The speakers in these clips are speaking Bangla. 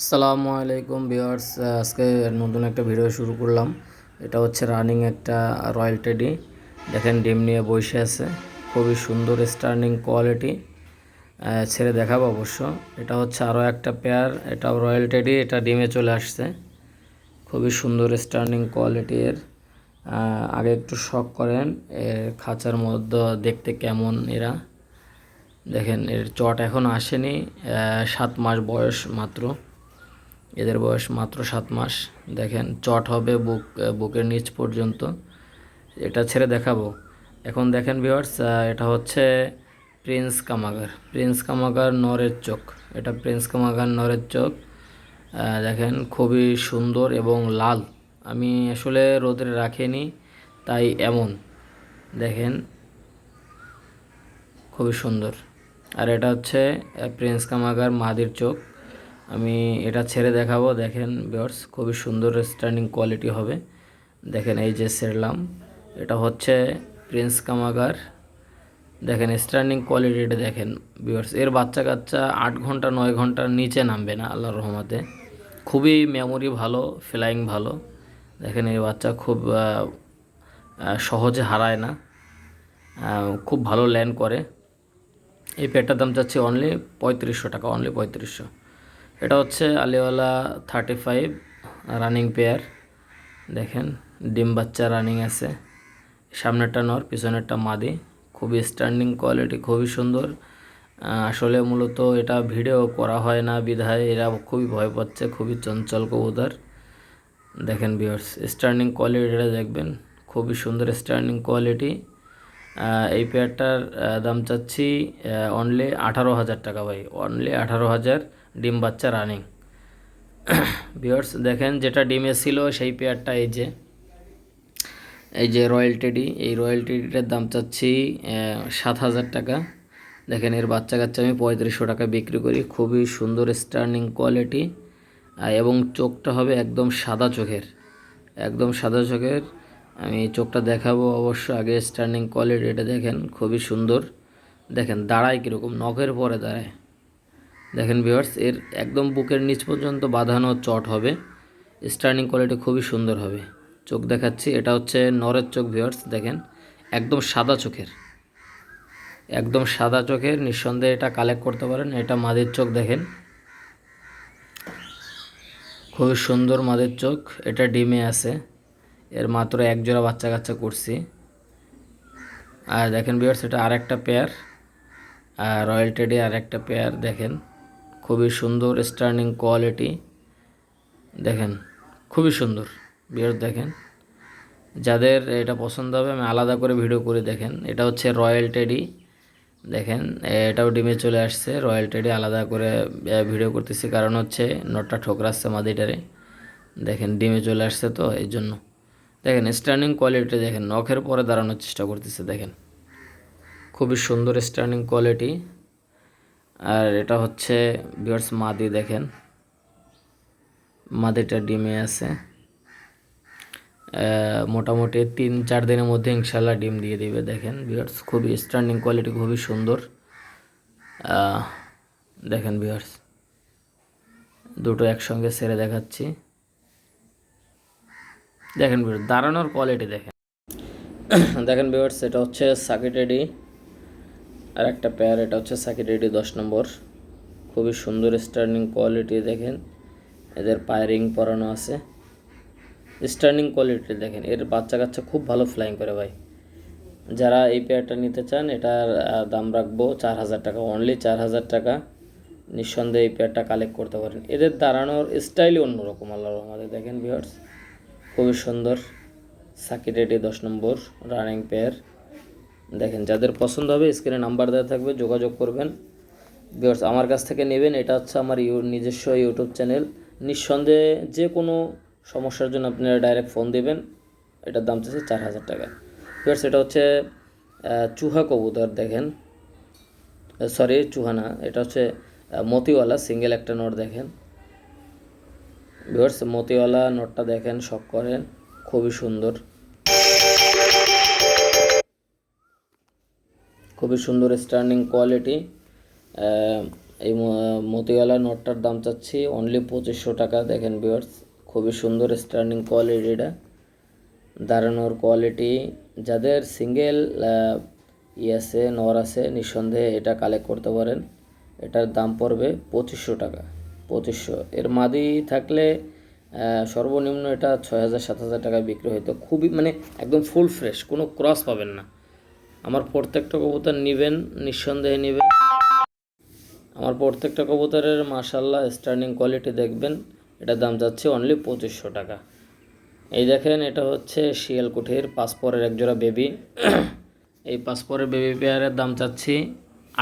আসসালামু আলাইকুম ভিউয়ার্স, আজকে নতুন একটা ভিডিও শুরু করলাম। এটা হচ্ছে রানিং একটা রয়্যাল টেডি। দেখেন, ডিম নিয়ে বসে আছে। খুবই সুন্দর স্টার্নিং কোয়ালিটি। ছেড়ে দেখাবো অবশ্য। এটা হচ্ছে আরও একটা পেয়ার। এটাও রয়্যাল টেডি, এটা ডিমে চলে আসছে। খুবই সুন্দর স্টার্নিং কোয়ালিটি এর। আগে একটু শখ করেন, এর খাঁচার মধ্যে দেখতে কেমন এরা। দেখেন, এর চট এখন আসেনি। সাত মাস বয়স মাত্র। এদের বয়স মাত্র সাত মাস। দেখেন, চট হবে বুক, বুকের নিচ পর্যন্ত। এটা ছেড়ে দেখাবো। এখন দেখেন ভিওয়ার্স এটা হচ্ছে প্রিন্স কামাগার। প্রিন্স কামাগার নরের চোখ। এটা প্রিন্স কামাগার নরের চোখ। দেখেন, খুবই সুন্দর এবং লাল। আমি আসলে রোদে রাখিনি, তাই এমন। দেখেন, খুবই সুন্দর। আর এটা হচ্ছে প্রিন্স কামাগার মাদির চোখ। আমি এটা ছেড়ে দেখাবো। দেখেন বিয়ার্স খুবই সুন্দর স্ট্যান্ডিং কোয়ালিটি হবে। দেখেন এই যে সেরলাম এটা হচ্ছে প্রিন্স কামাগার দেখেন স্ট্যান্ডিং কোয়ালিটিটা দেখেন বিয়ার্স এর বাচ্চা কাচ্চা আট ঘণ্টা, নয় ঘণ্টার নিচে নামবে না আল্লাহর রহমতে। খুবই মেমোরি ভালো ফ্লাইং ভালো। দেখেন এই বাচ্চা খুব সহজে হারায় না। খুব ভালো ল্যান্ড করে। এই পেটটার দাম চাচ্ছি অনলি পঁয়ত্রিশশো টাকা অনলি পঁয়ত্রিশশো। এটা হচ্ছে আলিওয়ালা থার্টি ফাইভ রানিং পেয়ার দেখেন, ডিম বাচ্চা রানিং আছে। সামনেরটা নর, পিছনেরটা মাদি। খুবই স্ট্যান্ডিং কোয়ালিটি খুবই সুন্দর। আসলে মূলত এটা ভিডিও করা হয় না বিধায়, এরা খুবই ভয় পাচ্ছে, খুবই চঞ্চল কবুতর। দেখেন বিয়ার্স স্ট্যান্ডিং কোয়ালিটিটা দেখবেন। খুবই সুন্দর স্ট্যান্ডিং কোয়ালিটি এই পেয়ারটার দাম চাচ্ছি অনলি আঠারো হাজার টাকা ভাই। অনলি আঠারো হাজার ডিম বাচ্চা রানিং বিয়ার্স দেখেন যেটা ডিমে ছিল সেই পেয়ারটা এই যে। এই যে রয়্যাল টেডি এই রয়্যাল টেডিটার দাম চাচ্ছি সাত হাজার টাকা। দেখেন এর বাচ্চা কাচ্চা আমি পঁয়ত্রিশশো টাকা বিক্রি করি, খুবই সুন্দর স্টার্নিং কোয়ালিটি এবং চোখটা হবে একদম সাদা চোখের। একদম সাদা চোখের। আমি চোখটা দেখাবো অবশ্য আগে স্টার্নিং কোয়ালিটি এটা দেখেন, খুবই সুন্দর। দেখেন দাঁড়ায় কীরকম, নখের পরে দাঁড়ায়। দেখেন ভিউয়ার্স, এর একদম বুকের নিচ পর্যন্ত বাঁধানো চট হবে। স্টার্নিং কোয়ালিটি খুবই সুন্দর হবে। চোখ দেখাচ্ছি, এটা হচ্ছে নরের চোখ ভিউয়ার্স, দেখেন, একদম সাদা চোখের। একদম সাদা চোখের, নিঃসন্দেহে এটা কালেক্ট করতে পারেন, এটা মাদের চোখ, দেখেন। খুবই সুন্দর মাদের চোখ, এটা ডিমে আছে। এর মাত্র এক জোড়া বাচ্চা কাচ্চা করছি। আর দেখেন ভিউয়ার্স, এটা আরেকটা পেয়ার আর রয়্যাল টেডি আরেকটা পেয়ার দেখেন। খুবই সুন্দর স্টার্নিং কোয়ালিটি দেখেন, খুবই সুন্দর বিয়ার দেখেন। যাদের এটা পছন্দ হবে, আমি আলাদা করে ভিডিও করে দেখেন। এটা হচ্ছে রয়্যাল টেডি দেখেন, এটাও ডিমে চলে আসছে। রয়্যাল টেডি আলাদা করে ভিডিও করতেছি। কারণ হচ্ছে নটটা ঠোকরাচ্ছে মাদিটারে। দেখেন, ডিমে চলে আসছে তো, এই জন্য। দেখেন স্টার্নিং কোয়ালিটি দেখেন, নখের পরে দাঁড়ানোর চেষ্টা করতেছে, দেখেন। খুবই সুন্দর স্টার্নিং কোয়ালিটি আর এটা হচ্ছে বিয়ার্স মাদি দেখেন। মাদিটা ডিমে আছে। মোটামুটি তিন, চার দিনের মধ্যে ইনশাল্লাহ ডিম দিয়ে দিবে, দেখেন। বিয়ার্স খুবই স্ট্যান্ডিং কোয়ালিটি খুবই সুন্দর। দেখেন বিয়ার্স দুটো একসঙ্গে সেরে দেখাচ্ছি। দেখেন বিয়ার্স দাঁড়ানোর কোয়ালিটি দেখেন। দেখেন বিয়ার্স এটা হচ্ছে সাকিটেডি আর একটা পেয়ার এটা হচ্ছে সাকিটেডি দশ নম্বর। খুবই সুন্দর স্টার্নিং কোয়ালিটি দেখেন। এদের পায়ারিং পরানো আছে। স্টার্নিং কোয়ালিটি দেখেন, এর বাচ্চা কাচ্চা খুব ভালো ফ্লাইং করে ভাই। যারা এই পেয়ারটা নিতে চান, এটার দাম রাখব চার হাজার টাকা অনলি চার হাজার টাকা। নিঃসন্দেহে এই পেয়ারটা কালেক্ট করতে পারেন। এদের দাঁড়ানোর স্টাইলই অন্যরকম আল্লাহ রহমাতে। দেখেন ভিউয়ার্স খুবই সুন্দর। সাকি রেডি দশ নম্বর রানিং পেয়ার দেখেন, যাদের পছন্দ হবে স্ক্রিনে নাম্বার দেওয়া থাকবে, যোগাযোগ করবেন। ভিউয়ার্স আমার কাছ থেকে নেবেন, এটা হচ্ছে আমার ইউ, নিজস্ব ইউটিউব চ্যানেল নিঃসন্দেহে যে কোনো সমস্যার জন্য আপনারা ডাইরেক্ট ফোন দেবেন, এটার দাম চাচ্ছে চার হাজার টাকা। ভিউয়ার্স এটা হচ্ছে চুহা কবুতর, দেখেন। সরি চুহা না, এটা হচ্ছে মতিওয়ালা সিঙ্গেল একটা নোট দেখেন। ভিউয়ার্স মতিওয়ালা নোটটা দেখেন, শখ করেন, খুবই সুন্দর। খুবই সুন্দর স্টার্নিং কোয়ালিটি এই মতিওয়ালা নটটার দাম চাচ্ছি অনলি পঁচিশশো টাকা, দেখেন বিয়ার্স খুবই সুন্দর স্ট্যান্ডিং কোয়ালিটি এটা দাঁড়ানোর কোয়ালিটি যাদের সিঙ্গেল ই আছে, নর আছে, নিঃসন্দেহে এটা কালেক্ট করতে পারেন। এটার দাম পড়বে পঁচিশশো টাকা, পঁচিশশো। এর মাদি থাকলে সর্বনিম্ন এটা ছয় হাজার, সাত হাজার টাকা বিক্রি হইতো খুবই মানে একদম ফুল ফ্রেশ কোনো ক্রস পাবেন না। আমার প্রত্যেকটা কবুতর নেবেন, নিঃসন্দেহে নেবেন। আমার প্রত্যেকটা কবুতরের মার্শাল্লাহ স্টার্নিং কোয়ালিটি দেখবেন। এটার দাম যাচ্ছে অনলি পঁচিশশো টাকা। এই দেখেন, এটা হচ্ছে শিয়ালকুঠির পাসপোরের একজোড়া বেবি এই পাসপোরের বেবি পেয়ারের দাম চাচ্ছি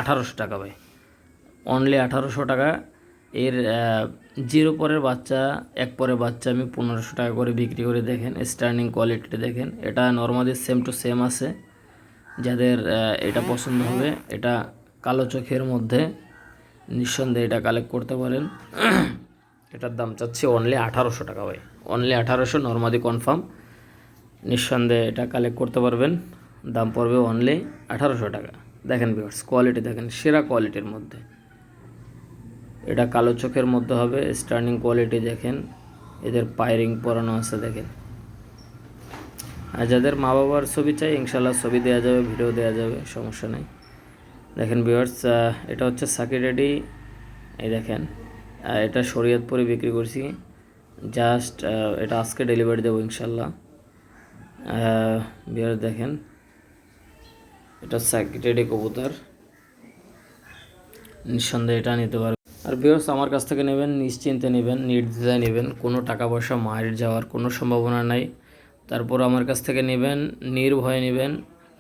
আঠারোশো টাকা ভাই। অনলি আঠারোশো টাকা। এর জিরো পরের বাচ্চা, এক পরের বাচ্চা আমি পনেরোশো টাকা করে বিক্রি করে দেখেন স্টার্নিং কোয়ালিটি দেখেন। এটা নর্মালি সেম টু সেম আছে। যাদের এটা পছন্দ হবে, এটা কালো চোখের মধ্যে নিঃসন্দেহে এটা কালেক্ট করতে পারেন। এটার দাম চাচ্ছি অনলি আঠারোশো টাকা ভাই। অনলি আঠারোশো নর্মালি কনফার্ম নিঃসন্দেহে এটা কালেক্ট করতে পারবেন। দাম পড়বে অনলি আঠারোশো টাকা। দেখেন ভিউয়ার্স কোয়ালিটি দেখেন, সেরা কোয়ালিটির মধ্যে। এটা কালো চোখের মধ্যে হবে স্টার্নিং কোয়ালিটি দেখেন। এদের পায়রিং পরানো আছে দেখেন। আর যাদের মা বাবার ছবি চাই ইনশাল্লাহ ছবি দেওয়া যাবে, ভিডিও দেওয়া যাবে, সমস্যা নেই। দেখেন ভিউয়ার্স এটা হচ্ছে সাকি রেডি এই দেখেন এটা শরীয়তপুরে বিক্রি করছি। জাস্ট এটা আজকে ডেলিভারি দেবো ইনশাল্লাহ ভিউয়ার্স দেখেন, এটা সাকি রেডি কবুতর। নিঃসন্দেহে এটা নিতে পারবে। আর ভিউয়ার্স আমার কাছ থেকে নেবেন, নিশ্চিন্তে নেবেন, নির্দ্বিধায় নেবেন। কোনো টাকা পয়সা মায়ের যাওয়ার কোনো সম্ভাবনা নাই। তারপর আমার কাছ থেকে নেবেন, নির্ভয়ে নেবেন,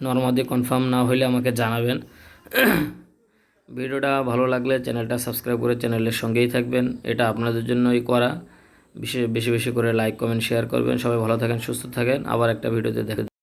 নর্মাদি কনফার্ম না হলে আমাকে জানাবেন। ভিডিওটা ভালো লাগলে চ্যানেলটা সাবস্ক্রাইব করে চ্যানেলের সঙ্গেই থাকবেন। এটা আপনাদের জন্যই করা। বেশি বেশি বেশি করে লাইক কমেন্ট শেয়ার করবেন। সবাই ভালো থাকেন, সুস্থ থাকেন। আবার একটা ভিডিওতে দেখে